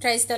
Praise the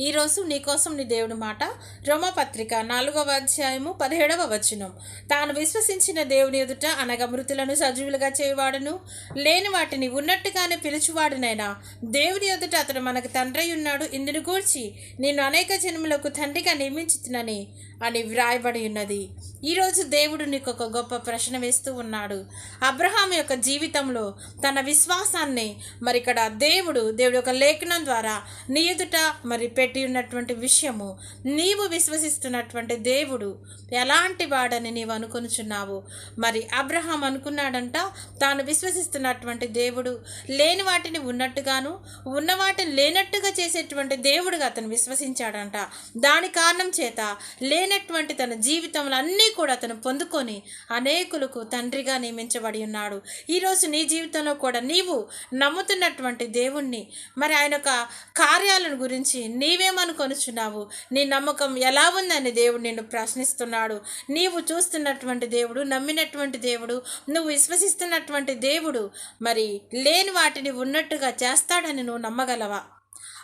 ఈరోజు నీకోసం నీ దేవుడి మాట. రోమపత్రిక నాలుగవ అధ్యాయము పదిహేడవ వచనం. తాను విశ్వసించిన దేవుని ఎదుట అనగా మృతులను సజీవులుగా చేయవాడును. లేని వాటిని ఉన్నట్టుగానే పిలుచువాడునైనా దేవుని ఎదుట అతడు మనకు తండ్రి ఉన్నాడు. ఇందును గూర్చి నేను అనేక జన్మలకు తండ్రిగా నియమించుతునని అని వ్రాయబడి ఉన్నది. ఈరోజు దేవుడు నీకు ఒక గొప్ప ప్రశ్న వేస్తూ ఉన్నాడు. అబ్రహాం యొక్క జీవితంలో తన విశ్వాసాన్ని మరి ఇక్కడ దేవుడు దేవుడు యొక్క లేఖనం ద్వారా నీ ఎదుట మరి పెట్టి ఉన్నటువంటి విషయము నీవు విశ్వసిస్తున్నటువంటి దేవుడు ఎలాంటి వాడని నీవు అనుకొనుచున్నావు? మరి అబ్రహాం అనుకున్నాడంట తాను విశ్వసిస్తున్నటువంటి దేవుడు లేని వాటిని ఉన్నట్టుగాను ఉన్న వాటిని లేనట్టుగా చేసేటువంటి దేవుడుగా అతను విశ్వసించాడంట. దాని కారణం చేత లేనటువంటి తన జీవితంలో అన్నీ కూడా అతను పొందుకొని అనేకులకు తండ్రిగా నియమించబడి ఉన్నాడు. ఈరోజు నీ జీవితంలో కూడా నీవు నమ్ముతున్నటువంటి దేవుణ్ణి మరి ఆయన యొక్క కార్యాలను గురించి నీ నీవేమనుకొనుచున్నావు? నీ నమ్మకం ఎలా ఉందని దేవుడు నిన్ను ప్రశ్నిస్తున్నాడు. నీవు చూస్తున్నటువంటి దేవుడు నమ్మినటువంటి దేవుడు నువ్వు విశ్వసిస్తున్నటువంటి దేవుడు. మరి లేని వాటిని ఉన్నట్టుగా చేస్తాడని నువ్వు నమ్మగలవా?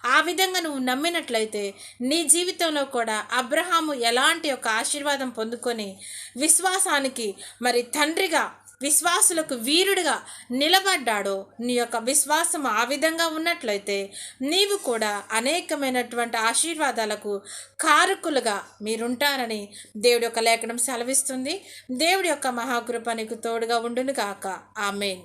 ఆ విధంగా నువ్వు నమ్మినట్లయితే నీ జీవితంలో కూడా అబ్రహాము ఎలాంటి ఒక ఆశీర్వాదం పొందుకొని విశ్వాసానికి మరి తండ్రిగా విశ్వాసులకు వీరుడిగా నిలబడ్డాడో నీ యొక్క విశ్వాసం ఆ విధంగా ఉన్నట్లయితే నీవు కూడా అనేకమైనటువంటి ఆశీర్వాదాలకు కారకులుగా మీరుంటారని దేవుడి యొక్క లేఖనం సెలవిస్తుంది. దేవుడి యొక్క మహాకృప నీకు తోడుగా ఉండును గాక ఆమెన్.